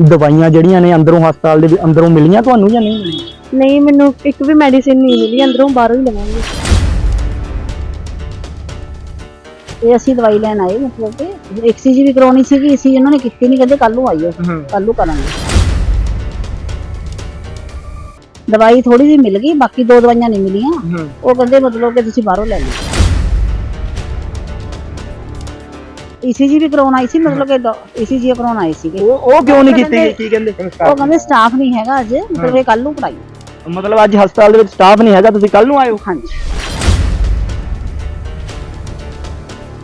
ਦਵਾਈਆਂ ਜਿਹੜੀਆਂ ਨੇ ਅੰਦਰੋਂ ਹਸਪਤਾਲ ਦੇ ਅੰਦਰੋਂ ਮਿਲੀਆਂ ਤੁਹਾਨੂੰ ਜਾਂ ਨਹੀਂ ਮਿਲੀਆਂ? ਨਹੀਂ ਮੈਨੂੰ ਇੱਕ ਵੀ ਮੈਡੀਸਿਨ ਨਹੀਂ ਮਿਲੀ ਅੰਦਰੋਂ ਬਾਹਰੋਂ ਹੀ ਲਵਾਂਗੇ। ਇਹ ਅਸੀਂ ਦਵਾਈ ਲੈਣ ਆਏ ਮਤਲਬ ਕਿ ਐਕਸੀਜੀ ਵੀ ਕਰਾਉਣੀ ਸੀ ਇਹਨਾਂ ਨੇ ਕੀਤੀ ਨਹੀਂ ਕਹਿੰਦੇ ਕੱਲ ਨੂੰ ਆਈਓ ਕੱਲ ਨੂੰ ਕਰਾਂਗੇ। ਦਵਾਈ ਥੋੜੀ ਜਿਹੀ ਮਿਲ ਗਈ ਬਾਕੀ ਦੋ ਦਵਾਈਆਂ ਨਹੀਂ ਮਿਲੀਆਂ। ਉਹ ਕਹਿੰਦੇ ਮਤਲਬ ਕਿ ਤੁਸੀਂ ਬਾਹਰੋਂ ਲੈ ਲਓ। ਈਸੀਜੀ ਵੀ ਕਰਾਉਣ ਆਈ ਸੀ ਮਤਲਬ ਕਿ ਈਸੀਜੀ ਕਰਾਉਣ ਆਏ ਸੀਗੇ। ਉਹ ਉਹ ਕਿਉਂ ਨਹੀਂ ਕੀਤੀ? ਕੀ ਕਹਿੰਦੇ? ਉਹ ਕਹਿੰਦੇ ਸਟਾਫ ਨਹੀਂ ਹੈਗਾ ਅਜੇ ਮਤਲਬ ਇਹ ਕੱਲ ਨੂੰ ਕਰਾਈਓ ਮਤਲਬ ਅੱਜ ਹਸਪਤਾਲ ਦੇ ਵਿੱਚ ਸਟਾਫ ਨਹੀਂ ਹੈਗਾ ਤੁਸੀਂ ਕੱਲ ਨੂੰ ਆਇਓ। ਹਾਂਜੀ।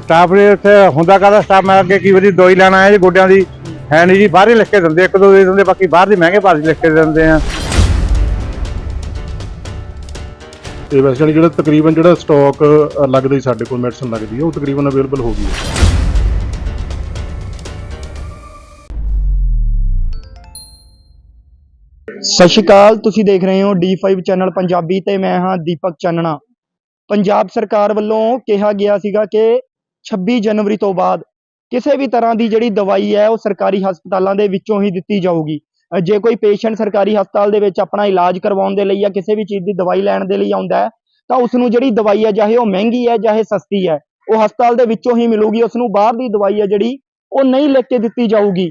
ਸਟਾਫ ਨੇ ਉੱਥੇ ਹੁੰਦਾ ਕਾਹਦਾ ਸਟਾਫ ਮੈਂ ਅੱਗੇ ਕੀ ਵਾਰੀ ਦਵਾਈ ਲੈਣ ਆਇਆ ਜੀ ਗੋਡਿਆਂ ਦੀ। ਹੈ ਨਹੀਂ ਜੀ ਬਾਹਰ ਹੀ ਲਿਖ ਕੇ ਦਿੰਦੇ ਇੱਕ ਦੋ ਦੇ ਦਿੰਦੇ ਬਾਕੀ ਬਾਹਰ ਦੀ ਮਹਿੰਗੇ ਦੀ ਲਿਖ ਕੇ ਦਿੰਦੇ ਆ। ਤੇ ਵੈਸੇ ਜਾਣੀ ਜਿਹੜਾ ਤਕਰੀਬਨ ਜਿਹੜਾ ਸਟਾਕ ਲੱਗਦਾ ਹੀ ਸਾਡੇ ਕੋਲ ਮੈਡੀਸਨ ਲੱਗਦੀ ਹੈ ਉਹ ਤਕਰੀਬਨ ਅਵੇਲੇਬਲ ਹੋ ਗਈ ਹੈ ਸਤਿ ਸ਼੍ਰੀ ਅਕਾਲ, ਤੁਸੀਂ ਦੇਖ ਰਹੇ ਹੋ D5 ਚੈਨਲ ਪੰਜਾਬੀ ਤੇ ਮੈਂ ਹਾਂ ਦੀਪਕ ਚਾਨਣਾ। ਪੰਜਾਬ ਸਰਕਾਰ ਵੱਲੋਂ ਕਿਹਾ ਗਿਆ ਸੀਗਾ ਕਿ 26 ਜਨਵਰੀ ਤੋਂ ਬਾਅਦ ਕਿਸੇ ਵੀ ਤਰ੍ਹਾਂ ਦੀ ਜਿਹੜੀ ਦਵਾਈ ਹੈ, ਉਹ ਸਰਕਾਰੀ ਹਸਪਤਾਲਾਂ ਦੇ ਵਿੱਚੋਂ ਹੀ ਦਿੱਤੀ ਜਾਊਗੀ। ਜੇ ਕੋਈ ਪੇਸ਼ੈਂਟ ਸਰਕਾਰੀ ਹਸਪਤਾਲ ਦੇ ਵਿੱਚ ਆਪਣਾ ਇਲਾਜ ਕਰਵਾਉਣ ਦੇ ਲਈ ਜਾਂ ਕਿਸੇ ਵੀ ਚੀਜ਼ ਦੀ ਦਵਾਈ ਲੈਣ ਦੇ ਲਈ ਆਉਂਦਾ ਹੈ, ਤਾਂ ਉਸ ਨੂੰ ਜਿਹੜੀ ਦਵਾਈ ਹੈ, ਚਾਹੇ ਉਹ ਮਹਿੰਗੀ ਹੈ, ਚਾਹੇ ਸਸਤੀ ਹੈ, ਉਹ ਹਸਪਤਾਲ ਦੇ ਵਿੱਚੋਂ ਹੀ ਮਿਲੂਗੀ ਉਸ ਨੂੰ ਬਾਹਰ ਦੀ ਦਵਾਈ ਹੈ ਜਿਹੜੀ, ਉਹ ਨਹੀਂ ਲਿਖ ਕੇ ਦਿੱਤੀ ਜਾਊਗੀ।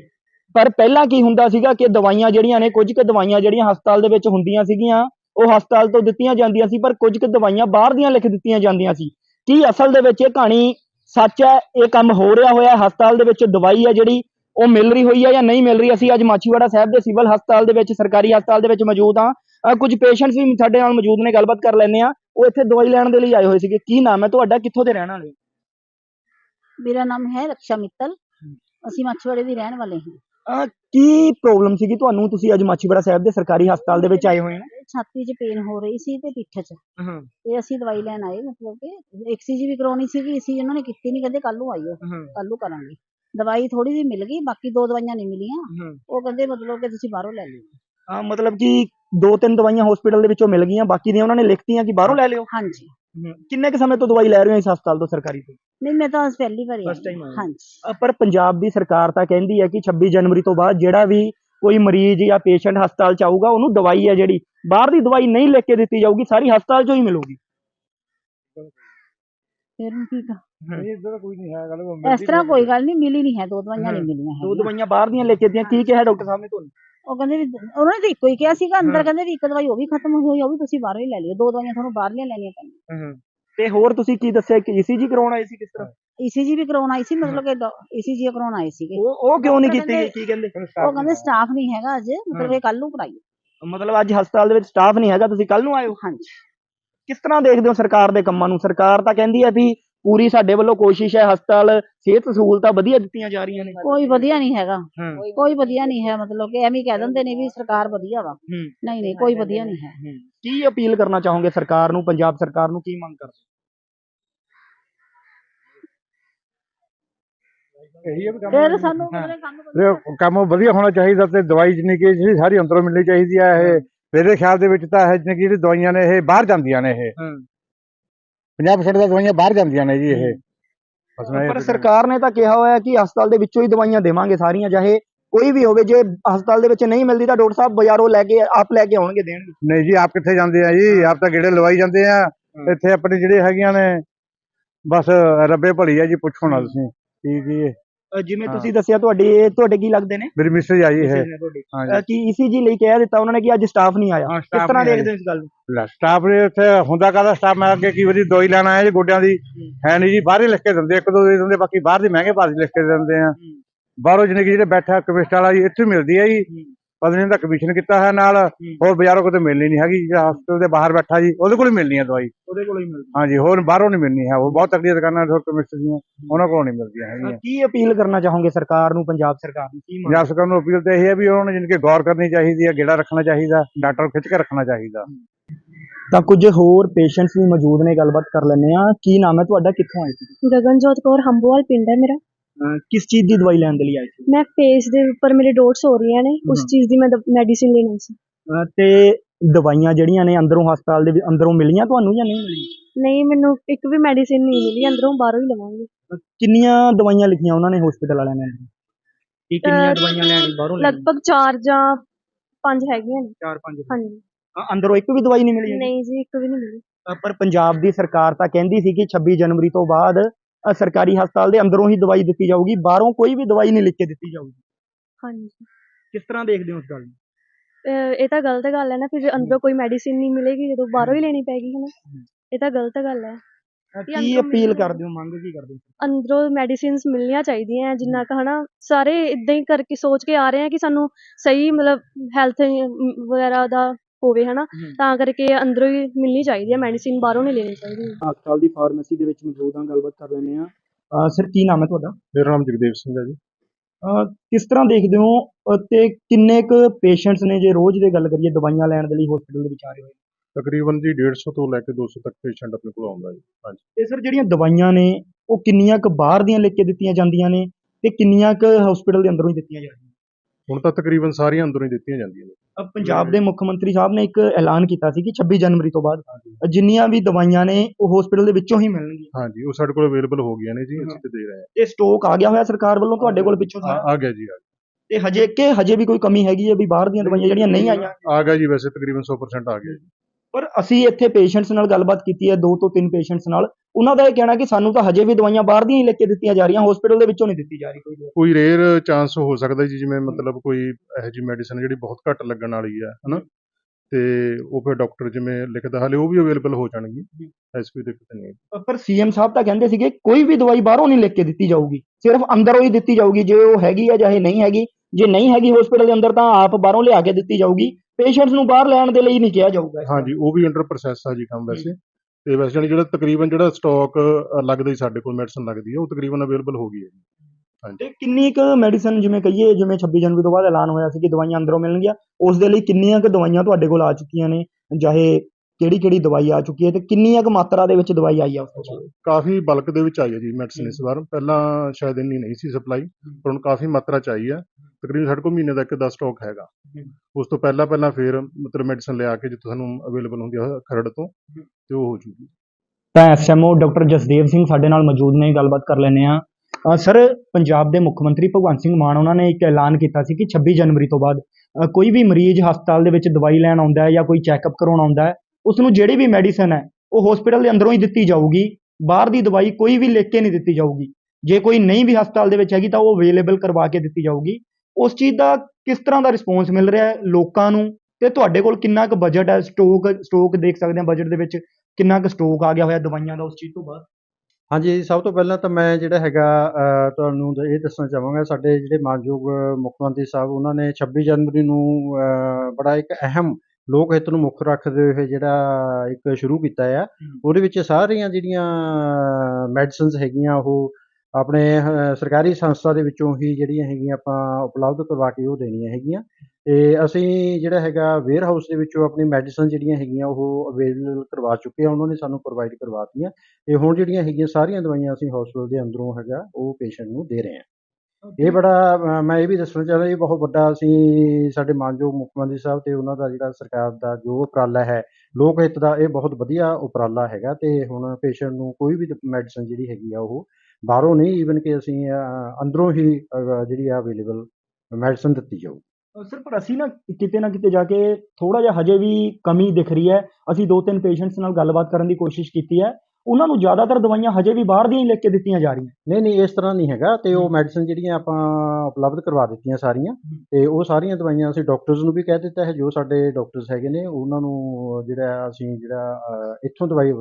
ਪਰ ਪਹਿਲਾਂ ਕੀ ਹੁੰਦਾ ਸੀਗਾ ਕਿ ਦਵਾਈਆਂ ਜਿਹੜੀਆਂ ਨੇ ਕੁਝ ਕੁ ਦਵਾਈਆਂ ਜਿਹੜੀਆਂ ਹਸਪਤਾਲ ਦੇ ਵਿੱਚ ਹੁੰਦੀਆਂ ਸੀਗੀਆਂ ਉਹ ਹਸਪਤਾਲ ਤੋਂ ਦਿੱਤੀਆਂ ਜਾਂਦੀਆਂ ਸੀ ਪਰ ਕੁਝ ਕੁ ਦਵਾਈਆਂ ਬਾਹਰ ਦੀਆਂ ਲਿਖ ਦਿੱਤੀਆਂ ਜਾਂਦੀਆਂ ਸੀ। ਕੀ ਅਸਲ ਦੇ ਵਿੱਚ ਇਹ ਕਹਾਣੀ ਸੱਚ ਹੈ? ਇਹ ਕੰਮ ਹੋ ਰਿਹਾ ਹੋਇਆ? ਹਸਪਤਾਲ ਦੇ ਵਿੱਚ ਦਵਾਈ ਹੈ ਜਿਹੜੀ ਉਹ ਮਿਲ ਰਹੀ ਹੋਈ ਹੈ ਜਾਂ ਨਹੀਂ ਮਿਲ ਰਹੀ? ਅਸੀਂ ਅੱਜ ਮਾਚੀਵਾੜਾ ਸਾਹਿਬ ਦੇ ਸਿਵਲ ਹਸਪਤਾਲ ਦੇ ਵਿੱਚ ਸਰਕਾਰੀ ਹਸਪਤਾਲ ਦੇ ਵਿੱਚ ਮੌਜੂਦ ਹਾਂ। ਕੁਝ ਪੇਸ਼ੈਂਟਸ ਵੀ ਸਾਡੇ ਨਾਲ ਮੌਜੂਦ ਨੇ ਗੱਲਬਾਤ ਕਰ ਲੈਂਦੇ ਆ ਉਹ ਇੱਥੇ ਦਵਾਈ ਲੈਣ ਦੇ ਲਈ ਆਏ ਹੋਏ ਸੀਗੇ। ਕੀ ਨਾਮ ਹੈ ਤੁਹਾਡਾ? ਕਿੱਥੋਂ ਦੇ ਰਹਿਣ ਵਾਲੇ? ਮੇਰਾ ਨਾਮ ਹੈ ਰਕਸ਼ਾ ਮਿੱਤਲ। ਅਸੀਂ ਮੱਛਵਾੜੇ ਦੇ ਰਹਿਣ ਵਾਲੇ ਹਾਂ। ਅਹ ਕੀ ਪ੍ਰੋਬਲਮ ਸੀਗੀ ਤੁਹਾਨੂੰ? ਤੁਸੀਂ ਅੱਜ ਮਾਚੀਵਾੜਾ ਸਾਹਿਬ ਦੇ ਸਰਕਾਰੀ ਹਸਪਤਾਲ ਦੇ ਵਿੱਚ ਆਏ ਹੋਏ ਹੋ। ਛਾਤੀ 'ਚ ਪੇਨ ਹੋ ਰਹੀ ਸੀ ਤੇ ਪਿੱਠ 'ਚ। ਤੇ ਅਸੀਂ ਦਵਾਈ ਲੈਣ ਆਏ ਮਤਲਬ ਕਿ ਐਕਸੀਜੀ ਵੀ ਕਰਾਉਣੀ ਸੀਗੀ ਸੀ ਇਹਨਾਂ ਨੇ ਕੀਤੀ ਨਹੀਂ ਕਹਿੰਦੇ ਕੱਲ ਨੂੰ ਆਈਓ। ਕੱਲ ਨੂੰ ਕਰਾਂਗੇ। ਦਵਾਈ ਥੋੜੀ ਜਿਹੀ ਮਿਲ ਗਈ ਬਾਕੀ ਦੋ ਦਵਾਈਆਂ ਨਹੀਂ ਮਿਲੀਆਂ। ਉਹ ਕਹਿੰਦੇ ਮਤਲਬ ਕਿ ਤੁਸੀਂ ਬਾਹਰੋਂ ਲੈ ਲਿਓ। ਹਾਂ ਮਤਲਬ ਕਿ ਦੋ ਤਿੰਨ ਦਵਾਈਆਂ ਹਸਪੀਟਲ ਦੇ ਵਿੱਚੋਂ ਮਿਲ ਗਈਆਂ ਬਾਕੀ ਦੀਆਂ ਉਹਨਾਂ ਨੇ ਲਿਖਤੀਆਂ ਕਿ ਬਾਹਰੋਂ ਲੈ ਲਿਓ। ਹਾਂਜੀ। ਕਿੰਨੇ ਕੁ ਸਮੇਂ ਤੋਂ ਦਵਾਈ ਲੈ ਰਹੇ ਹੋ ਇਸ ਹਸਪਤਾਲ ਤੋਂ ਸਰਕਾਰੀ ਤੋਂ? ਨਹੀਂ ਮੈਂ ਤਾਂ ਅੱਜ ਪਹਿਲੀ ਵਾਰੀ First time ਆਏ ਹੋ। ਹਾਂਜੀ। ਅ, ਪਰ ਪੰਜਾਬ ਦੀ ਸਰਕਾਰ ਤਾਂ ਕਹਿੰਦੀ ਹੈ ਕਿ 26 ਜਨਵਰੀ ਤੋਂ ਬਾਅਦ ਜਿਹੜਾ ਵੀ ਕੋਈ ਮਰੀਜ਼ ਜਾਂ ਪੇਸ਼ੈਂਟ ਹਸਪਤਾਲ ਚ ਆਊਗਾ ਉਹਨੂੰ ਦਵਾਈ ਹੈ ਜਿਹੜੀ। ਬਾਹਰ ਦੀ ਦਵਾਈ ਨਹੀਂ ਲਿਖ ਕੇ ਦਿੱਤੀ ਜਾਊਗੀ ਸਾਰੀ ਹਸਪਤਾਲ ਚੋਂ ਹੀ ਮਿਲੂਗੀ। ਫਿਰ ਹੁਣ ਠੀਕ ਆ ਇਧਰ ਕੋਈ ਨਹੀਂ ਹੈ ਗੱਲ ਇਸ ਤਰ੍ਹਾਂ ਕੋਈ ਗੱਲ ਨਹੀਂ ਮਿਲੀ ਨਹੀਂ ਹੈ ਦੋ ਦਵਾਈਆਂ ਨਹੀਂ ਮਿਲੀਆਂ ਦੋ ਹੈਗੀਆਂ। ਦਵਾਈਆਂ ਬਾਹਰ ਦੀਆਂ ਲਿਖ ਕੇ ਦਿੱਤੀਆਂ ਕੀ ਕਿਹਾ ਡਾਕਟਰ ਸਾਹਿਬ ਨੇ ਤੁਹਾਨੂੰ? ਉਹ ਕਹਿੰਦੇ ਵੀ ਉਹਨਾਂ ਨੇ ਤਾਂ ਇੱਕੋ ਹੀ ਕਿਹਾ ਸੀਗਾ ਅੰਦਰ ਹਾਂ। ਕਹਿੰਦੇ ਵੀ ਇੱਕ ਦਵਾਈ ਉਹ ਵੀ ਖਤਮ ਹੋਈ ਉਹ ਵੀ ਤੁਸੀਂ ਬਾਹਰੋਂ ਹੀ ਲੈ ਲਿਓ ਦੋ ਦਵਾਈਆਂ ਤੁਹਾਨੂੰ ਬਾਹਰਲੀਆਂ ਲੈਣੀਆਂ ਪੈਣੀਆਂ ਤੇ ਹੋਰ ਤੁਸੀਂ ਕੀ ਦੱਸਿਆ ਕਿ ਈਸੀਜੀ ਕਰਾਉਣ ਆਏ ਸੀ ਕਿਸ ਤਰ੍ਹਾਂ? ਈਸੀਜੀ ਵੀ ਕਰਾਉਣ ਆਈ ਸੀ ਮਤਲਬ ਕਿ ਈਸੀਜੀ ਕਰਾਉਣ ਆਏ ਸੀਗੇ। ਉਹ ਉਹ ਕਿਉਂ ਨਹੀਂ ਡਾਕਟਰ ਕੀਤੀ ਗਈ? ਕੀ ਕਹਿੰਦੇ? ਉਹ ਕਹਿੰਦੇ ਸਟਾਫ ਨਹੀਂ ਹੈਗਾ ਅਜੇ ਮਤਲਬ ਇਹ ਕੱਲ ਨੂੰ ਕਰਾਈਓ ਮਤਲਬ ਅੱਜ ਹਸਪਤਾਲ ਦੇ ਵਿੱਚ ਸਟਾਫ ਨਹੀਂ ਹੈਗਾ ਤੁਸੀਂ ਕੱਲ ਨੂੰ ਆਇਓ ਹਾਂਜੀ। ਕਿਸ ਤਰ੍ਹਾਂ ਦੇਖਦੇ ਹੋ ਸਰਕਾਰ ਦੇ ਕੰਮਾਂ ਨੂੰ? ਸਰਕਾਰ ਤਾਂ ਕਹਿੰਦੀ ਹੈ ਵੀ ਪੂਰੀ ਸਾਡੇ ਵੱਲੋਂ ਕੋਸ਼ਿਸ਼ ਹੈ ਹਸਪਤਾਲ ਸਿਹਤ ਸਹੂਲਤਾਂ ਵਧੀਆ ਦਿੱਤੀਆਂ ਜਾ ਰਹੀਆਂ ਨੇ। ਕੋਈ ਵਧੀਆ ਨਹੀਂ ਹੈਗਾ। ਹਾਂ। ਕੋਈ ਵਧੀਆ ਨਹੀਂ ਹੈ ਮਤਲਬ ਕਿ ਐਵੇਂ ਹੀ ਕਹਿ ਦਿੰਦੇ ਨੇ ਵੀ ਸਰਕਾਰ ਵਧੀਆ ਵਾ। ਹੂੰ। ਨਹੀਂ ਨਹੀਂ ਕੋਈ ਵਧੀਆ ਨਹੀਂ ਹੈ। ਕੀ ਅਪੀਲ ਕਰਨਾ ਚਾਹੋਗੇ ਸਰਕਾਰ ਨੂੰ ਪੰਜਾਬ ਸਰਕਾਰ ਨੂੰ ਕੀ ਮੰਗ ਕਰਦੇ? ਇਹੀ ਹੈ ਵੀ ਕੰਮ ਫਿਰ ਸਾਨੂੰ। ਮਤਲਬ ਕੰਮ ਵਧੀਆ ਇਹ ਕੰਮ ਵਧੀਆ ਹੋਣਾ ਚਾਹੀਦਾ ਤੇ ਦਵਾਈ ਜਿੰਨੀ ਕਿ ਜਿਹੜੀ ਸਾਰੀ ਅੰਦਰੋਂ ਮਿਲਣੀ ਚਾਹੀਦੀ ਹੈ ਇਹ ਮੇਰੇ ਖਿਆਲ ਦੇ ਵਿੱਚ ਤਾਂ ਇਹ ਜਿੰਨੀ ਕਿ ਜਿਹੜੀ ਦਵਾਈਆਂ ਨੇ ਇਹ ਬਾਹਰ ਜਾਂਦੀਆਂ ਨੇ ਇਹ। ਹਾਂ। 50% ਦਾ ਦਵਾਈਆਂ ਬਾਹਰ ਜਾਂਦੀਆਂ ਨੇ ਜੀ ਇਹ। ਪਰ ਸਰਕਾਰ ਨੇ ਤਾਂ ਕਿਹਾ ਹੋਇਆ ਕਿ ਹਸਪਤਾਲ ਦੇ ਵਿੱਚੋਂ ਹੀ ਦਵਾਈਆਂ ਦੇਵਾਂਗੇ ਸਾਰੀਆਂ ਚਾਹੇ ਕੋਈ ਵੀ ਹੋਵੇ ਜੇ ਹਸਪਤਾਲ ਦੇ ਵਿੱਚ ਨਹੀਂ ਮਿਲਦੀ ਤਾਂ ਡਾਕਟਰ ਸਾਹਿਬ ਬਾਜ਼ਾਰੋਂ ਲੈ ਕੇ ਆਪ ਲੈ ਕੇ ਆਉਣਗੇ ਦੇਣਗੇ ਨਹੀਂ ਜੀ ਆਪ ਕਿੱਥੇ ਜਾਂਦੇ ਆ ਜੀ? ਆਪ ਤਾਂ ਗੇੜੇ ਲਵਾਈ ਜਾਂਦੇ ਆ। ਇੱਥੇ ਆਪਣੇ ਜਿਹੜੇ ਹੈਗੀਆਂ ਨੇ ਬਸ ਰੱਬੇ ਭਲੀ ਆ ਜੀ ਪੁੱਛੋ ਨਾ ਤੁਸੀਂ ਕੀ ਕੀ ਜਿਵੇਂ ਹਾਂ। ਤੁਸੀਂ ਦੱਸਿਆ ਤੁਹਾਡੀ ਇਹ ਤੁਹਾਡੇ ਕੀ ਲੱਗਦੇ ਨੇ? ਮੇਰੀ ਮਿਸਟਰ ਆ ਜੀ ਇਹ ਹਾਂ। ਅ, ਕਿ ਈਸੀਜੀ ਲਈ ਕਹਿ ਦਿੱਤਾ ਉਹਨਾਂ ਨੇ ਕਿ ਅੱਜ ਸਟਾਫ ਨਹੀਂ ਆਇਆ? ਹਾਂ, ਕਿਸ ਤਰ੍ਹਾਂ ਦੇਖਦੇ ਹੋ ਇਸ ਗੱਲ ਨੂੰ? ਸਟਾਫ ਨੇ ਉੱਥੇ ਹੁੰਦਾ ਕਾਹਦਾ ਸਟਾਫ ਮੈਂ ਅੱਗੇ ਕੀ ਵਾਰੀ ਦਵਾਈ ਲੈਣ ਆਇਆ ਜੀ ਗੋਡਿਆਂ ਦੀ। ਹੈ। ਨਹੀਂ ਜੀ ਬਾਹਰ ਹੀ ਲਿਖ ਕੇ ਦਿੰਦੇ ਇੱਕ ਦੋ ਦੇ ਦਿੰਦੇ ਬਾਕੀ ਬਾਹਰ ਦੀ ਮਹਿੰਗੇ ਭਾਅ ਦੀ ਲਿਖ ਕੇ ਦਿੰਦੇ ਆ। ਬਾਹਰੋਂ ਜਿਹਨੇ ਜਿਹੜੇ ਬੈਠਾ ਕਮਿਸਟ ਵਾਲਾ ਜੀ ਇੱਥੇ ਮਿਲਦੀ ਹੈ ਜੀ। ਪਤਾ ਨਹੀਂ ਉਹਦਾ ਕਮਿਸ਼ਨ ਕੀਤਾ ਹੈ ਨਾਲ ਹੋਰ ਬਾਜ਼ਾਰੋਂ ਕਿਤੇ ਮਿਲਣੀ ਨਹੀਂ ਹੈਗੀ ਜਿਹੜਾ ਹਸਪਤਾਲ ਦੇ ਬਾਹਰ ਬੈਠਾ ਜੀ ਉਹਦੇ ਕੋਲ ਹੀ ਮਿਲਣੀ ਹੈ ਦਵਾਈ। ਉਹਦੇ ਕੋਲੋਂ ਹੀ ਮਿਲਦੀ। ਹਾਂਜੀ ਹੋਰ ਬਾਹਰੋਂ ਨਹੀਂ ਮਿਲਣੀ ਹੈ ਉਹ ਬਹੁਤ ਤਕੜੀਆਂ ਦੁਕਾਨਾਂ ਹੋਰ ਕਮਿਸਟ ਦੀਆਂ ਉਹਨਾਂ ਕੋਲੋਂ ਨਹੀਂ ਮਿਲਦੀਆਂ ਹੈਗੀਆਂ। ਕੀ ਅਪੀਲ ਕਰਨਾ ਚਾਹੋਗੇ ਸਰਕਾਰ ਨੂੰ ਪੰਜਾਬ ਸਰਕਾਰ ਨੂੰ? ਕੀ ਮੰਗ ਪੰਜਾਬ ਸਰਕਾਰ ਨੂੰ ਅਪੀਲ ਤਾਂ ਇਹ ਹੈ ਵੀ ਉਹਨਾਂ ਨੂੰ ਜਿਨਕੇ ਗੌਰ ਕਰਨੀ ਚਾਹੀਦੀ ਹੈ ਗੇੜਾ ਰੱਖਣਾ ਚਾਹੀਦਾ ਡਾਕਟਰ ਖਿੱਚ ਕੇ ਰੱਖਣਾ ਚਾਹੀਦਾ। ਤਾਂ ਕੁਝ ਹੋਰ ਪੇਸ਼ੈਂਟਸ ਵੀ ਮੌਜੂਦ ਨੇ ਗੱਲਬਾਤ ਕਰ ਲੈਂਦੇ ਆ ਕੀ ਨਾਮ ਹੈ ਤੁਹਾਡਾ? ਕਿੱਥੋਂ ਆਏ ਸੀ? ਗਗਨਜੋਤ ਕੌਰ ਹੰਬੋਵਾਲ ਪਿੰਡ ਹੈ ਮੇਰਾ। ਅਹ ਕਿਸ ਚੀਜ਼ ਦੀ ਦਵਾਈ ਲੈਣ ਦੇ ਲਈ ਆਏ ਸੀ? ਮੈਂ ਫੇਸ ਦੇ ਉੱਪਰ ਮੇਰੇ ਡੋਟਸ ਹੋ ਰਹੀਆਂ ਨੇ ਉਸ ਹਮ। ਚੀਜ਼ ਦੀ ਮੈਂ ਮੈਡੀਸਿਨ ਲੈਣੀ ਸੀ। ਅਹ ਤੇ ਦਵਾਈਆਂ ਜਿਹੜੀਆਂ ਨੇ ਅੰਦਰੋਂ ਹਸਪਤਾਲ ਦੇ ਵੀ- ਅੰਦਰੋਂ ਮਿਲੀਆਂ ਤੁਹਾਨੂੰ ਜਾਂ ਨਹੀਂ ਮਿਲੀਆਂ? ਨਹੀਂ ਮੈਨੂੰ ਇੱਕ ਵੀ ਮੈਡੀਸਿਨ ਨਹੀਂ ਮਿਲੀ ਅੰਦਰੋਂ ਬਾਹਰੋਂ ਹੀ ਲਵਾਂਗੇ। ਕਿੰਨੀਆਂ ਦਵਾਈਆਂ ਲਿਖੀਆਂ ਉਹਨਾਂ ਨੇ ਹਸਪੀਟਲ ਵਾਲਿਆਂ ਨੇ? ਕੀ ਕਿੰਨੀਆਂ ਅਹ, ਦਵਾਈਆਂ ਲੈਣੀ ਬਾਹਰੋਂ ਲਗਭਗ 4 ਜਾਂ 5 ਹੈਗੀਆਂ ਨੇ। ਚਾਰ ਪੰਜ ਹਾਂਜੀ। ਅ- ਅੰਦਰੋਂ ਇੱਕ ਵੀ ਦਵਾਈ ਨਹੀਂ ਮਿਲੀ? ਨਹੀਂ ਜੀ ਇੱਕ ਵੀ ਨਹੀਂ ਮਿਲੀ। ਅ, ਪਰ ਪੰਜਾਬ ਦੀ ਸਰਕਾਰ ਤਾਂ ਕਹਿੰਦੀ ਸੀ ਕਿ 26 ਜਨਵਰੀ ਤੋਂ ਬਾਅਦ ਸਰਕਾਰੀ ਹਸਪਤਾਲ ਦੇ ਅੰਦਰੋਂ ਹੀ ਦਵਾਈ ਦਿੱਤੀ ਜਾਊਗੀ ਬਾਹਰੋਂ ਕੋਈ ਵੀ ਦਵਾਈ ਨਹੀਂ ਲਿਖ ਕੇ ਦਿੱਤੀ ਜਾਊਗੀ। ਹਾਂਜੀ। ਕਿਸ ਤਰ੍ਹਾਂ ਦੇਖਦੇ ਹੋ ਇਸ ਗੱਲ ਨੂੰ? ਅਹ ਇਹ ਤਾਂ ਗਲਤ ਗੱਲ ਹੈ ਨਾ ਫਿਰ ਅੰਦਰੋਂ ਕੋਈ ਮੈਡੀਸਿਨ ਨਹੀਂ ਮਿਲੇਗੀ ਜਦੋਂ ਬਾਹਰੋਂ ਹੀ ਲੈਣੀ ਪੈਗੀ ਹਨਾ। ਇਹ ਤਾਂ ਗਲਤ ਗੱਲ ਹੈ। ਕੀ ਕੀ ਅੰਦਰੋਂ ਅਪੀਲ? ਕਰਦੇ ਹੋ ਮੰਗ ਕੀ ਕਰਦੇ ਹੋ? ਅੰਦਰੋਂ ਮੈਡੀਸਿਨਸ ਮਿਲਣੀਆਂ ਚਾਹੀਦੀਆਂ ਹੈ, ਜਿੰਨਾ ਕੁ ਹਨਾ। ਸਾਰੇ ਇਦਾਂ ਹੀ ਕਰਕੇ ਸੋਚ ਕੇ ਆ ਰਹੇ ਆ ਕਿ ਸਾਨੂੰ ਸਹੀ ਮਤਲਬ ਹੈਲਥ ਵਗੈਰਾ ਦਾ ਹੋਵੇ ਹਨਾ। ਤਾਂ ਕਰਕੇ ਅੰਦਰੋਂ ਹੀ ਮਿਲਣੀ ਚਾਹੀਦੀ ਹੈ ਮੈਡੀਸਿਨ ਬਾਹਰੋਂ ਨਹੀਂ ਲੈਣੀ ਚਾਹੀਦੀ। ਹਸਪਤਾਲ ਦੀ ਫਾਰਮੇਸੀ ਦੇ ਵਿੱਚ ਮੌਜੂਦ ਹਾਂ ਗੱਲਬਾਤ ਕਰ ਲੈਂਦੇ ਆ ਸਰ ਕੀ ਨਾਮ ਹੈ ਤੁਹਾਡਾ? ਮੇਰਾ ਨਾਮ ਜਗਦੇਵ ਸਿੰਘ ਹੈ ਜੀ। ਕਿਸ ਤਰ੍ਹਾਂ ਦੇਖਦੇ ਹੋ ਤੇ ਕਿੰਨੇ ਕੁ ਪੇਸ਼ੈਂਟਸ ਨੇ ਜੇ ਰੋਜ਼ ਦੀ ਗੱਲ ਕਰੀਏ ਦਵਾਈਆਂ ਲੈਣ ਦੇ ਲਈ ਹਸਪੀਟਲ ਦੇ ਵਿੱਚ ਆ ਰਹੇ ਹੋਏ? ਤਕਰੀਬਨ ਜੀ 150 ਤੋਂ ਲੈ ਕੇ 200 ਤੱਕ ਪੇਸ਼ੈਂਟ ਆਪਣੇ ਕੋਲ ਆਉਂਦਾ ਜੀ ਹਾਂਜੀ। ਤੇ ਸਰ ਜਿਹੜੀਆਂ ਦਵਾਈਆਂ ਨੇ ਉਹ ਕਿੰਨੀਆਂ ਕੁ ਬਾਹਰ ਦੀਆਂ ਲਿਖ ਕੇ ਦਿੱਤੀਆਂ ਜਾਂਦੀਆਂ ਨੇ ਤੇ ਕਿੰਨੀਆਂ ਕੁ ਹਸਪੀਟਲ ਦੇ ਅੰਦਰੋਂ ਹੀ ਦਿੱਤੀਆਂ ਜਾਂਦੀਆਂ ਹੁਣ ਤਾਂ ਤਕਰੀਬਨ ਸਾਰੀਆਂ ਅੰਦਰੋਂ ਹੀ ਦਿੱਤੀਆਂ ਜਾਂਦੀਆਂ ਨੇ। ਅਹ ਪੰਜਾਬ ਦੇ ਮੁੱਖ ਮੰਤਰੀ ਸਾਹਿਬ ਨੇ ਇੱਕ ਐਲਾਨ ਕੀਤਾ ਸੀ ਕਿ 26 ਜਨਵਰੀ ਤੋਂ ਬਾਅਦ ਜਿੰਨੀਆਂ ਵੀ ਦਵਾਈਆਂ ਨੇ ਉਹ ਹਸਪੀਟਲ ਦੇ ਵਿੱਚੋਂ ਹੀ ਮਿਲਣਗੀਆਂ। ਹਾਂਜੀ ਉਹ ਸਾਡੇ ਕੋਲ ਅਵੇਲੇਬਲ ਹੋ ਗਈਆਂ ਨੇ ਜੀ ਅਸੀਂ ਤੇ ਦੇ ਰਹੇ ਹਾਂ। ਇਹ ਸਟਾਕ ਆ ਗਿਆ ਹੋਇਆ ਸਰਕਾਰ ਵੱਲੋਂ ਤੁਹਾਡੇ ਕੋਲ ਪਿੱਛੋਂ ਸਾਰਾ? ਆ ਗਿਆ ਜੀ ਆ ਤੇ ਹਜੇ ਕਿ ਹਜੇ ਵੀ ਕੋਈ ਕਮੀ ਹੈਗੀ ਹੈ ਵੀ ਬਾਹਰ ਦੀਆਂ ਦਵਾਈਆਂ ਜਿਹੜੀਆਂ ਨਹੀਂ ਆਈਆਂ? ਗਿਆ। ਆ ਗਿਆ ਜੀ ਵੈਸੇ ਤਕਰੀਬਨ 100% ਆ ਗਿਆ ਜੀ। ਪਰ ਅਸੀਂ ਇੱਥੇ ਪੇਸ਼ੈਂਟਸ ਨਾਲ ਗੱਲਬਾਤ ਕੀਤੀ ਹੈ ਦੋ ਤੋਂ ਤਿੰਨ ਪੇਸ਼ੈਂਟਸ ਨਾਲ। ਉਹਨਾਂ ਦਾ ਇਹ ਕਹਿਣਾ ਕਿ ਸਾਨੂੰ ਤਾਂ ਹਜੇ ਵੀ ਦਵਾਈਆਂ ਬਾਹਰ ਦੀਆਂ ਹੀ ਲਿਖ ਕੇ ਦਿੱਤੀਆਂ ਜਾ ਰਹੀਆਂ ਹਸਪੀਟਲ ਦੇ ਵਿੱਚੋਂ ਨਹੀਂ ਦਿੱਤੀ ਜਾ ਰਹੀ ਕੋਈ ਦਵਾਈ। ਕੋਈ ਰੇਅਰ ਚਾਂਸ ਹੋ ਸਕਦਾ ਜੀ ਜਿਵੇਂ ਮਤਲਬ ਕੋਈ ਇਹੋ ਜਿਹੀ ਮੈਡੀਸਨ ਜਿਹੜੀ ਬਹੁਤ ਘੱਟ ਲੱਗਣ ਵਾਲੀ ਹੈ ਹਨਾ? ਤੇ ਉਹ ਫਿਰ ਡਾਕਟਰ ਜਿਵੇਂ ਲਿਖਦਾ ਹਾਲੇ ਉਹ ਵੀ ਅਵੇਲੇਬਲ ਹੋ ਜਾਣਗੀ। ਐਸ ਕੋਈ ਦਿੱਕਤ ਨਹੀਂ ਹੈ। ਪਰ ਸੀਐਮ ਸਾਹਿਬ ਤਾਂ ਕਹਿੰਦੇ ਸੀਗੇ ਕੋਈ ਵੀ ਦਵਾਈ ਬਾਹਰੋਂ ਨਹੀਂ ਲਿਖ ਕੇ ਦਿੱਤੀ ਜਾਊਗੀ। ਸਿਰਫ ਅੰਦਰੋਂ ਹੀ ਦਿੱਤੀ ਜਾਊਗੀ ਜੇ ਉਹ ਹੈਗੀ ਹੈ ਚਾਹੇ ਨਹੀਂ ਹੈਗੀ। ਜੇ ਨਹੀਂ ਹੈਗੀ ਹਸਪੀਟਲ ਦੇ ਅੰਦਰ ਤਾਂ ਆਪ ਬਾਹਰੋਂ ਲਿਆ ਕੇ ਦਿੱਤੀ ਜਾਊਗੀ। ਪੇਸ਼ੈਂਟਸ ਨੂੰ ਬਾਹਰ ਲੈਣ ਦੇ ਲਈ ਨਹੀਂ ਕਿਹਾ ਜਾਊਗਾ ਹਾਂਜੀ ਉਹ ਵੀ ਅੰਡਰ ਪ੍ਰੋਸੈਸ ਆ ਜੀ ਕੰਮ ਵੈਸੇ। ਤੇ ਵੈਸੇ ਜਾਣੀ ਜਿਹੜਾ ਤਕਰੀਬਨ ਜਿਹੜਾ ਸਟਾਕ ਲੱਗਦਾ ਸਾਡੇ ਕੋਲ ਮੈਡੀਸਨ ਲੱਗਦੀ ਹੈ ਉਹ ਤਕਰੀਬਨ ਅਵੇਲੇਬਲ ਹੋ ਗਈ ਹੈ ਜੀ। ਤੇ ਕਿੰਨੀ ਕੁ ਮੈਡੀਸਨ ਜਿਵੇਂ ਕਹੀਏ ਜਿਵੇਂ 26 ਜਨਵਰੀ ਤੋਂ ਬਾਅਦ ਐਲਾਨ ਹੋਇਆ ਸੀ ਕਿ ਦਵਾਈਆਂ ਅੰਦਰੋਂ ਮਿਲਣਗੀਆਂ ਉਸ ਦੇ ਲਈ ਕਿੰਨੀਆਂ ਕੁ ਦਵਾਈਆਂ ਤੁਹਾਡੇ ਕੋਲ ਆ ਚੁੱਕੀਆਂ ਨੇ? ਚਾਹੇ ਕਿਹੜੀ ਕਿਹੜੀ ਦਵਾਈ ਆ ਚੁੱਕੀ ਹੈ ਤੇ ਕਿੰਨੀਆਂ ਕੁ ਮਾਤਰਾ ਦੇ ਵਿੱਚ ਦਵਾਈ ਆਈ ਆ ਉਸ ਤੋਂ ਕਾਫੀ ਬਲਕ ਦੇ ਵਿੱਚ ਆਈ ਹੈ ਜੀ ਮੈਡੀਸਨ ਇਸ ਵਾਰ। ਪਹਿਲਾਂ ਸ਼ਾਇਦ ਇੰਨੀ ਨਹੀਂ ਸੀ ਸਪਲਾਈ ਪਰ ਹੁਣ ਕਾਫੀ ਮਾਤਰਾ ਚ ਆਈ ਹੈ। ਤਕਰੀਬਨ ਸਾਡੇ ਕੋਲ ਮਹੀਨੇ ਦਾ ਇੱਕ ਦਾ ਸਟਾਕ ਹੈਗਾ ਉਸ ਤੋਂ ਪਹਿਲਾਂ ਪਹਿਲਾਂ ਫਿਰ ਮਤਲਬ ਮੈਡੀਸਨ ਲਿਆ ਕੇ ਜਿੱਥੋਂ ਸਾਨੂੰ ਅਵੇਲੇਬਲ ਹੁੰਦੀ ਹੈ ਖਰੜ ਤੋਂ ਤੇ ਉਹ ਹੋ ਜੂਗੀ। ਤਾਂ ਐਸਐਮਓ ਡਾਕਟਰ ਜਸਦੇਵ ਸਿੰਘ ਸਾਡੇ ਨਾਲ ਮੌਜੂਦ ਨੇ ਗੱਲਬਾਤ ਕਰ ਲੈਂਦੇ ਆ ਸਰ ਪੰਜਾਬ ਦੇ ਮੁੱਖ ਮੰਤਰੀ ਭਗਵੰਤ ਸਿੰਘ ਮਾਨ ਉਹਨਾਂ ਨੇ ਇੱਕ ਐਲਾਨ ਕੀਤਾ ਸੀ ਕਿ 26 ਜਨਵਰੀ ਤੋਂ ਬਾਅਦ ਕੋਈ ਵੀ ਮਰੀਜ਼ ਹਸਪਤਾਲ ਦੇ ਵਿੱਚ ਦਵਾਈ ਲੈਣ ਆਉਂਦਾ ਹੈ ਜਾਂ ਕੋਈ ਚੈੱਕਅਪ ਕਰਾਉਣ ਆਉਂਦਾ ਹੈ ਉਸ ਨੂੰ ਜਿਹੜੀ ਵੀ ਮੈਡੀਸਨ ਹੈ ਉਹ ਹਸਪੀਟਲ ਦੇ ਅੰਦਰੋਂ ਹੀ ਦਿੱਤੀ ਜਾਊਗੀ। ਬਾਹਰ ਦੀ ਦਵਾਈ ਕੋਈ ਵੀ ਲਿਖ ਕੇ ਨਹੀਂ ਦਿੱਤੀ ਜਾਊਗੀ। ਜੇ ਕੋਈ ਨਹੀਂ ਵੀ ਹਸਪਤਾਲ ਦੇ ਵਿੱਚ ਹੈਗੀ ਤਾਂ ਉਹ ਅਵੇਲੇਬਲ ਕਰਵਾ ਕੇ ਦਿੱਤੀ ਜਾਊਗੀ। ਉਸ ਚੀਜ਼ ਦਾ ਕਿਸ ਤਰ੍ਹਾਂ ਦਾ ਰਿਸਪੌਂਸ ਮਿਲ ਰਿਹਾ ਹੈ ਲੋਕਾਂ ਨੂੰ? ਤੇ ਤੁਹਾਡੇ ਕੋਲ ਕਿੰਨਾ ਕੁ ਬਜਟ ਹੈ? ਸਟੋਕ ਸਟੋਕ ਦੇਖ ਸਕਦੇ ਹਾਂ ਬਜਟ ਦੇ ਵਿੱਚ ਕਿੰਨਾ ਕੁ ਸਟੋਕ ਆ ਗਿਆ ਹੋਇਆ ਦਵਾਈਆਂ ਦਾ ਉਸ ਚੀਜ਼ ਤੋਂ ਬਾਅਦ? ਹਾਂਜੀ ਸਭ ਤੋਂ ਪਹਿਲਾਂ ਤਾਂ ਮੈਂ ਜਿਹੜਾ ਹੈਗਾ ਤੁਹਾਨੂੰ ਇਹ ਦੱਸਣਾ ਚਾਹਾਂਗਾ ਸਾਡੇ ਜਿਹੜੇ ਮਾਨਯੋਗ ਮੁੱਖ ਮੰਤਰੀ ਸਾਹਿਬ ਉਹਨਾਂ ਨੇ 26 ਜਨਵਰੀ ਨੂੰ ਬੜਾ ਇੱਕ ਅਹਿਮ ਲੋਕ ਹਿੱਤ ਨੂੰ ਮੁੱਖ ਰੱਖਦੇ ਹੋਏ ਜਿਹੜਾ ਇੱਕ ਸ਼ੁਰੂ ਕੀਤਾ ਆ ਉਹਦੇ ਵਿੱਚ ਸਾਰੀਆਂ ਜਿਹੜੀਆਂ ਮੈਡੀਸਿਨਸ ਹੈਗੀਆਂ ਉਹ ਆਪਣੇ ਸਰਕਾਰੀ ਸੰਸਥਾ ਦੇ ਵਿੱਚੋਂ ਹੀ ਜਿਹੜੀਆਂ ਹੈਗੀਆਂ ਆਪਾਂ ਉਪਲਬਧ ਕਰਵਾ ਕੇ ਉਹ ਦੇਣੀਆਂ ਹੈਗੀਆਂ। ਤੇ ਅਸੀਂ ਜਿਹੜਾ ਹੈਗਾ ਵੇਅਰ ਹਾਊਸ ਦੇ ਵਿੱਚੋਂ ਆਪਣੀ ਮੈਡੀਸਨ ਜਿਹੜੀਆਂ ਹੈਗੀਆਂ ਉਹ ਅਵੇਲੇਬਲ ਕਰਵਾ ਚੁੱਕੇ ਆ ਉਹਨਾਂ ਨੇ ਸਾਨੂੰ ਪ੍ਰੋਵਾਈਡ ਕਰਵਾਤੀਆਂ। ਤੇ ਹੁਣ ਜਿਹੜੀਆਂ ਹੈਗੀਆਂ ਸਾਰੀਆਂ ਦਵਾਈਆਂ ਅਸੀਂ ਹਸਪੀਟਲ ਦੇ ਅੰਦਰੋਂ ਹੈਗਾ, ਉਹ ਪੇਸ਼ੈਂਟ ਨੂੰ ਦੇ ਰਹੇ ਹਾਂ। ਇਹ ਬੜਾ ਮੈਂ ਇਹ ਵੀ ਦੱਸਣਾ ਚਾਹੁੰਦਾ, ਇਹ ਬਹੁਤ ਵੱਡਾ ਅਸੀਂ ਸਾਡੇ ਮਾਨਯੋਗ ਮੁੱਖ ਮੰਤਰੀ ਸਾਹਿਬ ਤੇ ਉਹਨਾਂ ਦਾ ਜਿਹੜਾ ਸਰਕਾਰ ਦਾ ਜੋ ਉਪਰਾਲਾ ਹੈ, ਲੋਕ ਹਿੱਤ ਦਾ ਇਹ ਬਹੁਤ ਵਧੀਆ ਉਪਰਾਲਾ ਹੈਗਾ। ਤੇ ਹੁਣ ਪੇਸ਼ੈਂਟ ਨੂੰ ਕੋਈ ਵੀ ਮੈਡੀਸਨ ਜਿਹੜੀ ਹੈਗੀ ਆ ਉਹ ਬਾਹਰੋਂ ਨਹੀਂ ਈਵਨ ਕਿ ਅਸੀਂ ਅ, ਅੰਦਰੋਂ ਹੀ ਅ, ਜਿਹੜੀ ਆ ਅਵੇਲੇਬਲ ਮੈਡੀਸਨ ਦਿੱਤੀ ਜਾਊ। ਸਰ ਪਰ ਅਸੀਂ ਨਾ ਕਿਤੇ ਨਾ ਕਿਤੇ ਜਾ ਕੇ ਥੋੜਾ ਜਿਹਾ ਹਜੇ ਵੀ ਕਮੀ ਦਿਖ ਰਹੀ ਹੈ। ਅਸੀਂ ਦੋ ਤਿੰਨ ਪੇਸ਼ੈਂਟਸ ਨਾਲ ਗੱਲਬਾਤ ਕਰਨ ਦੀ ਕੋਸ਼ਿਸ਼ ਕੀਤੀ ਹੈ। ਉਹਨਾਂ ਨੂੰ ਜ਼ਿਆਦਾਤਰ ਦਵਾਈਆਂ ਹਜੇ ਵੀ ਬਾਹਰ ਦੀਆਂ ਹੀ ਲਿਖ ਕੇ ਦਿੱਤੀਆਂ ਜਾ ਰਹੀਆਂ। ਨਹੀਂ ਨਹੀਂ ਇਸ ਤਰ੍ਹਾਂ ਨਹੀਂ ਹੈਗਾ ਤੇ ਉਹ ਮੈਡੀਸਨ ਜਿਹੜੀਆਂ ਆਪਾਂ ਉਪਲਬਧ ਕਰਵਾ ਦਿੱਤੀਆਂ ਸਾਰੀਆਂ ਤੇ ਉਹ ਸਾਰੀਆਂ ਦਵਾਈਆਂ ਅਸੀਂ ਡਾਕਟਰਸ ਨੂੰ ਵੀ ਕਹਿ ਦਿੱਤਾ ਹੈ ਜੋ ਸਾਡੇ ਡਾਕਟਰਸ ਹੈਗੇ ਨੇ ਉਹਨਾਂ ਨੂੰ ਜਿਹੜਾ ਅਸੀਂ ਜਿਹੜਾ ਇੱਥੋਂ ਦਵਾਈ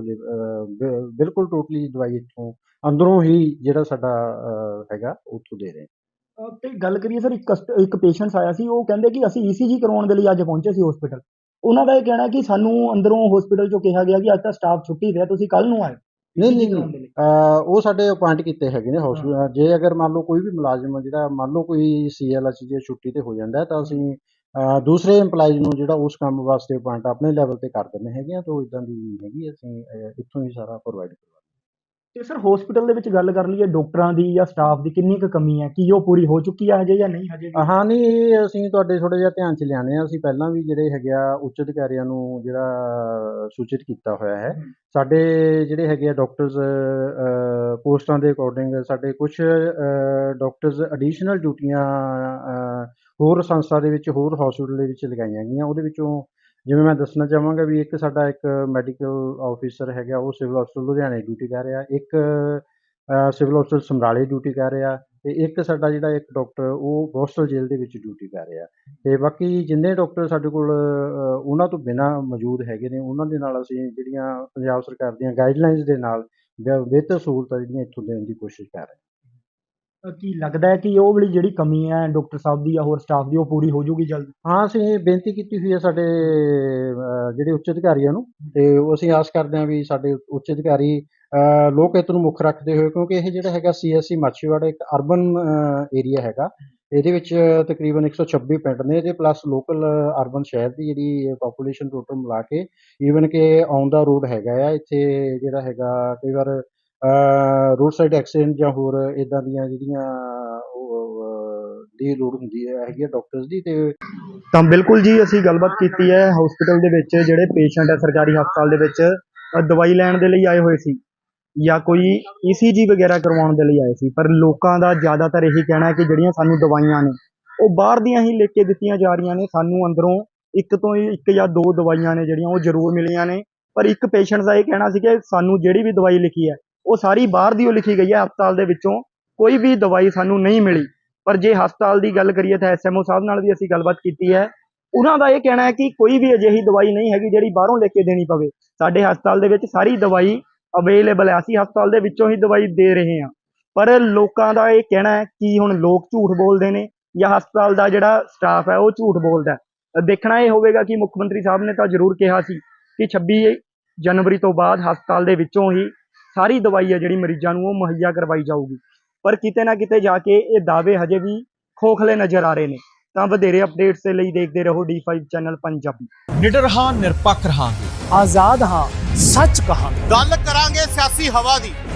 ਬਿਲਕੁਲ ਟੋਟਲੀ ਦਵਾਈ ਇੱਥੋਂ ਅੰਦਰੋਂ ਹੀ ਜਿਹੜਾ ਸਾਡਾ ਹੈਗਾ ਉੱਥੋਂ ਦੇ ਰਹੇ। ਤੇ ਗੱਲ ਕਰੀਏ ਸਰ ਇੱਕ ਇੱਕ ਪੇਸ਼ੈਂਟਸ ਆਇਆ ਸੀ ਉਹ ਕਹਿੰਦੇ ਕਿ ਅਸੀਂ ਈਸੀਜੀ ਕਰਵਾਉਣ ਦੇ ਲਈ ਅੱਜ ਪਹੁੰਚੇ ਸੀ ਹਸਪੀਟਲ ਉਹਨਾਂ ਦਾ ਇਹ ਕਹਿਣਾ ਕਿ ਸਾਨੂੰ ਅੰਦਰੋਂ ਹਸਪੀਟਲ ਚੋਂ ਕਿਹਾ ਗਿਆ ਕਿ ਅੱਜ ਤਾਂ ਸਟਾਫ ਛੁੱਟੀ ਤੇ ਹੈ ਤੁਸੀਂ ਕੱਲ ਨੂੰ ਆਇਓ। ਨਹੀਂ ਨਹੀਂ ਉਹ ਸਾਡੇ ਅਪਾਇੰਟ ਕੀਤੇ ਹੈਗੇ ਨੇ ਹਸਪੀਟਲ ਜੇ ਅਗਰ ਮੰਨ ਲਓ ਕੋਈ ਵੀ ਮੁਲਾਜ਼ਮ ਜਿਹੜਾ ਮੰਨ ਲਓ ਕੋਈ ਸੀਐਲਐਚ ਜੇ ਛੁੱਟੀ ਤੇ ਹੋ ਜਾਂਦਾ ਹੈ ਤਾਂ ਅਸੀਂ ਦੂਸਰੇ EMPLOYEES ਨੂੰ ਜਿਹੜਾ ਉਸ ਕੰਮ ਵਾਸਤੇ ਅਪਾਇੰਟ ਆਪਣੇ ਲੈਵਲ ਤੇ ਕਰ ਦਿੰਦੇ ਹੈਗੇ ਆ ਤਾਂ ਇਦਾਂ ਦੀ ਨਹੀਂ ਹੈਗੀ ਅਸੀਂ ਇੱਥੋਂ ਹੀ ਸਾਰਾ ਪ੍ਰੋਵਾਈਡ ਤੇ ਸਰ ਹਸਪੀਟਲ ਦੇ ਵਿੱਚ ਗੱਲ ਕਰ ਲਈਏ ਡਾਕਟਰਾਂ ਦੀ ਜਾਂ ਸਟਾਫ ਦੀ ਕਿੰਨੀ ਕੁ ਕਮੀ ਹੈ? ਕੀ ਉਹ ਪੂਰੀ ਹੋ ਚੁੱਕੀ ਹੈ ਹਜੇ ਜਾਂ ਨਹੀਂ ਹਜੇ ਵੀ? ਹਾਂ ਨਹੀਂ ਇਹ ਅਸੀਂ ਤੁਹਾਡੇ ਥੋੜਾ ਜਿਹਾ ਧਿਆਨ ਚ ਲਿਆਣੇ ਆ ਅਸੀਂ ਪਹਿਲਾਂ ਵੀ ਜਿਹੜੇ ਹੈਗੇ ਆ ਉੱਚ ਅਧਿਕਾਰੀਆਂ ਨੂੰ ਜਿਹੜਾ ਸੂਚਿਤ ਕੀਤਾ ਹੋਇਆ ਹੈ। ਸਾਡੇ ਜਿਹੜੇ ਹੈਗੇ ਆ ਡਾਕਟਰਸ ਪੋਸਟਾਂ ਦੇ ਅਕੋਰਡਿੰਗ ਸਾਡੇ ਕੁਝ ਡਾਕਟਰਸ ਐਡੀਸ਼ਨਲ ਡਿਊਟੀਆਂ ਅਹ, ਹੋਰ ਸੰਸਥਾ ਦੇ ਵਿੱਚ ਹੋਰ ਹਸਪੀਟਲ ਦੇ ਵਿੱਚ ਲਗਾਈਆਂ ਗਈਆਂ। ਉਹਦੇ ਵਿੱਚੋਂ ਜਿਵੇਂ ਮੈਂ ਦੱਸਣਾ ਚਾਹਾਂਗਾ ਵੀ ਇੱਕ ਸਾਡਾ ਇੱਕ ਮੈਡੀਕਲ ਆਫੀਸਰ ਹੈਗਾ, ਉਹ ਸਿਵਲ ਹਸਪਤਾਲ ਲੁਧਿਆਣੇ ਡਿਊਟੀ ਕਰ ਰਿਹਾ ਇੱਕ ਸਿਵਲ ਹਸਪਤਾਲ ਸਮਰਾਲੇ ਡਿਊਟੀ ਕਰ ਰਿਹਾ ਤੇ ਇੱਕ ਸਾਡਾ ਜਿਹੜਾ ਇੱਕ ਡਾਕਟਰ ਉਹ ਬੋਸਟਲ ਜੇਲ੍ਹ ਦੇ ਵਿੱਚ ਡਿਊਟੀ ਕਰ ਰਿਹਾ ਤੇ ਬਾਕੀ ਜਿੰਨੇ ਡਾਕਟਰ ਸਾਡੇ ਕੋਲ ਉਹਨਾਂ ਤੋਂ ਬਿਨਾਂ ਮੌਜੂਦ ਹੈਗੇ ਨੇ, ਉਹਨਾਂ ਦੇ ਨਾਲ ਅਸੀਂ ਜਿਹੜੀਆਂ ਪੰਜਾਬ ਸਰਕਾਰ ਦੀਆਂ ਗਾਈਡਲਾਈਨਸ ਦੇ ਨਾਲ ਬ- ਬਿਹਤਰ ਸਹੂਲਤਾਂ ਜਿਹੜੀਆਂ ਇੱਥੋਂ ਦੇਣ ਦੀ ਕੋਸ਼ਿਸ਼ ਕਰ ਰਹੇ ਹਾਂ। ਕੀ ਲੱਗਦਾ ਹੈ ਕਿ ਉਹ ਵਾਲੀ ਜਿਹੜੀ ਕਮੀ ਹੈ ਡਾਕਟਰ ਸਾਹਿਬ ਦੀ ਜਾਂ ਹੋਰ ਸਟਾਫ ਦੀ ਉਹ ਪੂਰੀ ਹੋ ਜੂਗੀ ਜਲਦ? ਹਾਂ ਅਸੀਂ ਇਹ ਬੇਨਤੀ ਕੀਤੀ ਹੋਈ ਹੈ ਸਾਡੇ ਅ, ਜਿਹੜੇ ਉੱਚ ਅਧਿਕਾਰੀਆਂ ਨੂੰ ਤੇ ਉਹ ਅਸੀਂ ਆਸ ਕਰਦੇ ਹਾਂ ਵੀ ਸਾਡੇ ਉੱਚ ਅਧਿਕਾਰੀ ਅ, ਲੋਕ ਹਿੱਤ ਨੂੰ ਮੁੱਖ ਰੱਖਦੇ ਹੋਏ ਕਿਉਂਕਿ ਇਹ ਜਿਹੜਾ ਹੈਗਾ ਸੀਐਸਸੀ ਮਾਛੀਵਾੜਾ ਇੱਕ ਅਰਬਨ ਏਰੀਆ ਹੈਗਾ ਇਹਦੇ ਵਿੱਚ ਤਕਰੀਬਨ 126 ਪਿੰਡ ਨੇ ਤੇ ਪਲੱਸ ਲੋਕਲ ਅਰਬਨ ਸ਼ਹਿਰ ਦੀ ਜਿਹੜੀ ਪੋਪੂਲੇਸ਼ਨ ਟੋਟਲ ਮਿਲਾ ਕੇ ਈਵਨ ਕਿ ਔਨ ਦਾ ਰੋਡ ਹੈਗਾ ਆ ਇੱਥੇ ਜਿਹੜਾ ਹੈਗਾ ਕਈ ਵਾਰ ਰੋਡ ਸਾਈਡ ਐਕਸੀਡੈਂਟ ਜਾਂ ਹੋਰ ਇਦਾਂ ਦੀਆਂ ਜਿਹੜੀਆਂ ਦੀ ਲੋੜ ਹੁੰਦੀ ਹੈ ਹੈਗੀ ਡਾਕਟਰਸ ਦੀ ਤੇ ਤਾਂ ਬਿਲਕੁਲ ਜੀ, ਅਸੀਂ ਗੱਲਬਾਤ ਕੀਤੀ ਹੈ ਹਸਪੀਟਲ ਦੇ ਵਿੱਚ, ਜਿਹੜੇ ਪੇਸ਼ੈਂਟ ਹੈ ਸਰਕਾਰੀ ਹਸਪਤਾਲ ਦੇ ਵਿੱਚ ਦਵਾਈ ਲੈਣ ਦੇ ਲਈ ਆਏ ਹੋਏ ਸੀ ਜਾਂ ਕੋਈ ਈਸੀਜੀ ਵਗੈਰਾ ਕਰਵਾਉਣ ਦੇ ਲਈ ਆਏ ਸੀ। ਪਰ ਲੋਕਾਂ ਦਾ ਜ਼ਿਆਦਾਤਰ ਇਹੀ ਕਹਿਣਾ ਹੈ ਕਿ ਜਿਹੜੀਆਂ ਸਾਨੂੰ ਦਵਾਈਆਂ ਨੇ, ਉਹ ਬਾਹਰ ਦੀਆਂ ਹੀ ਲਿਖ ਕੇ ਦਿੱਤੀਆਂ ਜਾ ਰਹੀਆਂ ਨੇ। ਸਾਨੂੰ ਅੰਦਰੋਂ ਇੱਕ ਤੋਂ ਹੀ ਇੱਕ ਜਾਂ ਦੋ ਦਵਾਈਆਂ ਨੇ ਜਿਹੜੀਆਂ, ਉਹ ਜ਼ਰੂਰ ਮਿਲੀਆਂ ਨੇ। ਪਰ ਇੱਕ ਪੇਸ਼ੈਂਟ ਦਾ ਇਹ ਕਹਿਣਾ ਸੀ ਕਿ ਸਾਨੂੰ ਜਿਹੜੀ ਵੀ ਦਵਾਈ ਲਿਖੀ ਹੈ ਉਹ ਸਾਰੀ ਬਾਹਰ ਦੀ ਉਹ ਲਿਖੀ ਗਈ ਹੈ ਹਸਪਤਾਲ ਦੇ ਵਿੱਚੋਂ, ਕੋਈ ਵੀ ਦਵਾਈ ਸਾਨੂੰ ਨਹੀਂ ਮਿਲੀ। ਪਰ ਜੇ ਹਸਪਤਾਲ ਦੀ ਗੱਲ ਕਰੀਏ ਤਾਂ ਐਸਐਮਓ ਸਾਹਿਬ ਨਾਲ ਵੀ ਅਸੀਂ ਗੱਲਬਾਤ ਕੀਤੀ ਹੈ। ਉਹਨਾਂ ਦਾ ਇਹ ਕਹਿਣਾ ਹੈ ਕਿ ਕੋਈ ਵੀ ਅਜਿਹੀ ਦਵਾਈ ਨਹੀਂ ਹੈਗੀ ਜਿਹੜੀ ਬਾਹਰੋਂ ਲੈ ਕੇ ਦੇਣੀ ਪਵੇ। ਸਾਡੇ ਹਸਪਤਾਲ ਦੇ ਵਿੱਚ ਸਾਰੀ ਦਵਾਈ ਅਵੇਲੇਬਲ ਹੈ। ਅਸੀਂ ਹਸਪਤਾਲ ਦੇ ਵਿੱਚੋਂ ਹੀ ਦਵਾਈ ਦੇ ਰਹੇ ਹਾਂ। ਪਰ ਲੋਕਾਂ ਦਾ ਇਹ ਕਹਿਣਾ ਹੈ ਕਿ ਹੁਣ ਲੋਕ ਝੂਠ ਬੋਲਦੇ ਨੇ ਜਾਂ ਹਸਪਤਾਲ ਦਾ ਜਿਹੜਾ ਸਟਾਫ ਹੈ ਉਹ ਝੂਠ ਬੋਲਦਾ ਦੇਖਣਾ ਇਹ ਹੋਵੇਗਾ ਕਿ ਮੁੱਖ ਮੰਤਰੀ ਸਾਹਿਬ ਨੇ ਤਾਂ ਜ਼ਰੂਰ ਕਿਹਾ ਸੀ ਕਿ 26 ਜਨਵਰੀ ਤੋਂ ਬਾਅਦ ਹਸਪਤਾਲ ਦੇ ਵਿੱਚੋਂ ਹੀ ਸਾਰੀ ਦਵਾਈ ਹੈ ਜਿਹੜੀ ਮਰੀਜ਼ਾਂ ਨੂੰ ਉਹ ਮੁਹੱਈਆ ਕਰਵਾਈ ਜਾਊਗੀ। ਪਰ ਕਿਤੇ ਨਾ ਕਿਤੇ ਜਾ ਕੇ ਇਹ ਦਾਅਵੇ ਹਜੇ ਵੀ ਖੋਖਲੇ ਨਜ਼ਰ ਆ ਰਹੇ ਨੇ। ਤਾਂ ਵਧੇਰੇ ਅਪਡੇਟਸ ਦੇ ਲਈ ਦੇਖਦੇ ਰਹੋ D5 ਚੈਨਲ ਪੰਜਾਬੀ। ਨਿਡਰ ਹਾਂ ਨਿਰਪੱਖ ਰਹਾਂਗੇ। ਆਜ਼ਾਦ ਹਾਂ ਸੱਚ ਕਹਾਂਗੇ। ਗੱਲ ਕਰਾਂਗੇ ਸਿਆਸੀ ਹਵਾ ਦੀ।